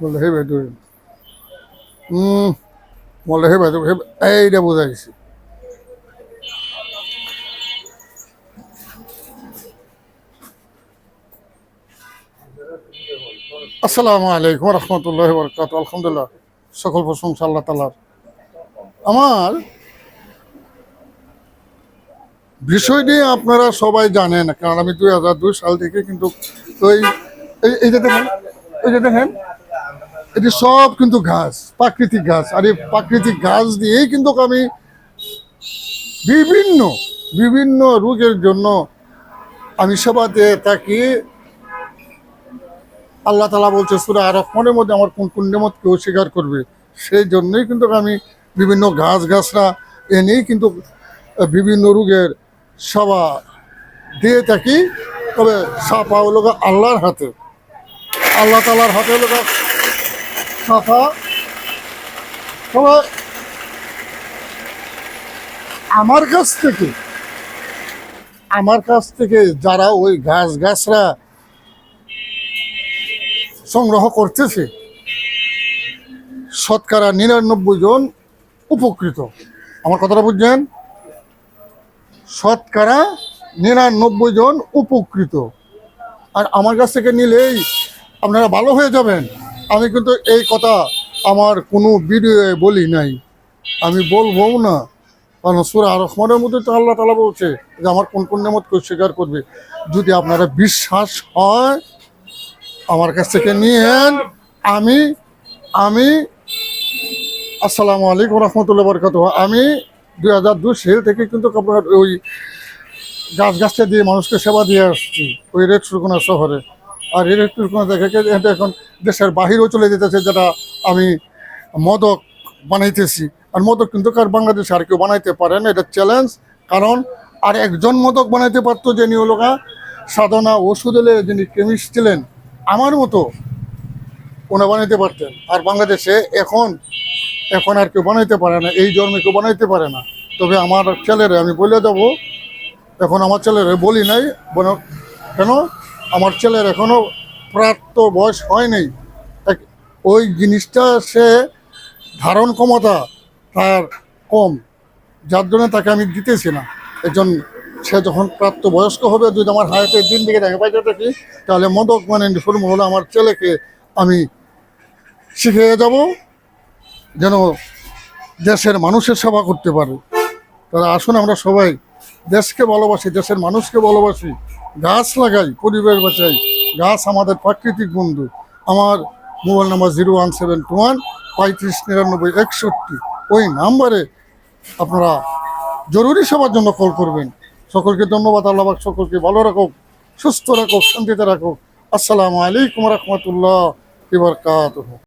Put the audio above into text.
বললে হে ভাই হে ভাই হে এইটা বোঝাইছি আসসালামু আলাইকুম রহমতুল্লাহ বরকাত আলহামদুলিল্লাহ, সকল প্রশংসা আল্লাহ তালার আমার বিষয় নিয়ে আপনারা সবাই জানেন, কারণ আমি দুই হাজার দুই সাল থেকে কিন্তু এই যে দেখেন, এই যে দেখেন এটি সব কিন্তু ঘাস, প্রাকৃতিক ঘাস। আর এই প্রাকৃতিক ঘাস দিয়েই কিন্তু আমি বিভিন্ন বিভিন্ন রোগের জন্য আমি সেবা দিয়ে থাকি। আল্লাহ তালা বলছে, সুরা আর রহমানের মধ্যে আমার কোন কোন নেমত কেউ স্বীকার করবে? সেই জন্যই কিন্তু আমি বিভিন্ন ঘাস গাছরা এনেই কিন্তু বিভিন্ন রোগের সেবা দিয়ে থাকি। তবে সাপা হলো আল্লাহর হাতে। আল্লাহ তালার হাতে হলো তবে আমার কাছ থেকে আমার কাছ থেকে যারা ওই গাছ গাছরা সংগ্রহ করতেছে, শতকরা নিরানব্বই জন উপকৃত। আমার কথাটা বুঝছেন শতকরা নিরানব্বই জন উপকৃত। আর আমার কাছ থেকে নিলেই আপনারা ভালো হয়ে যাবেন। আমি কিন্তু এই কথা আমার কোনো ভিডিওয়ে বলি নাই। আমি বলব না। কারণ সুরা রহমানের মধ্যে তো আল্লাহ তালা বলছে যে আমার কোন কোন নেমত কেউ স্বীকার করবে। যদি আপনারা বিশ্বাস হয়, আমার কাছ থেকে নিয়েন। আমি আমি, আসসালামু আলাইকুম রহমতুল্লাহ বরকাত আমি দুই হাজার দুই সেল থেকে কিন্তু আপনার ওই গাছ গাছটা দিয়ে মানুষকে সেবা দিয়ে আসছি, ওই রেড সুরকুনা শহরে। আর রেড সুরকুনা দেখে এটা এখন দেশের বাহিরেও চলে যেতেছে, যেটা আমি মদক বানাইতেছি। আর মদক কিন্তু কার বাংলাদেশে আর কেউ বানাইতে পারে না, এটা চ্যালেঞ্জ কারণ আর একজন মদক বানাইতে পারতো যিনি হলো গা সাধনা ওষুধেলে যিনি কেমিস্ট ছিলেন, আমার মতো ওনা বানাইতে পারতেন। আর বাংলাদেশে এখন এখন আর কেউ বানাইতে পারে না, এই জন্মে কেউ বানাইতে পারে না। তবে আমার ছেলেরে আমি বলে যাব এখন আমার ছেলেরে বলি নাই কেন? আমার ছেলের এখনও প্রাপ্ত বয়স হয় নাই ওই জিনিসটা সে ধারণ ক্ষমতা তার কম। যার জন্য তাকে আমি দিতেছি না। একজন সে যখন প্রাপ্ত বয়স্ক হবে, যদি আমার হায়াতের দিন দিকে দেখে পাইতে থাকি, তাহলে মদক মানে শুরু হলো আমার ছেলেকে আমি শিখিয়ে যাব, যেন দেশের মানুষের সেবা করতে পারে। তারা আসুন আমরা সবাই দেশকে ভালোবাসি, দেশের মানুষকে ভালোবাসি। গাছ লাগাই, পরিবেশ বাঁচাই। গাছ আমাদের প্রাকৃতিক বন্ধু। আমার mobile number zero one seven two one পঁয়ত্রিশ নিরানব্বই একষট্টি। ওই নাম্বারে আপনারা জরুরি সেবার জন্য কল করবেন। সকলকে ধন্যবাদ আল্লাহবাক সকলকে ভালো রাখুক, সুস্থ রাখুক, শান্তিতে রাখুক। আসসালামু আলাইকুম রহমতুল্লাহ ইবরকাত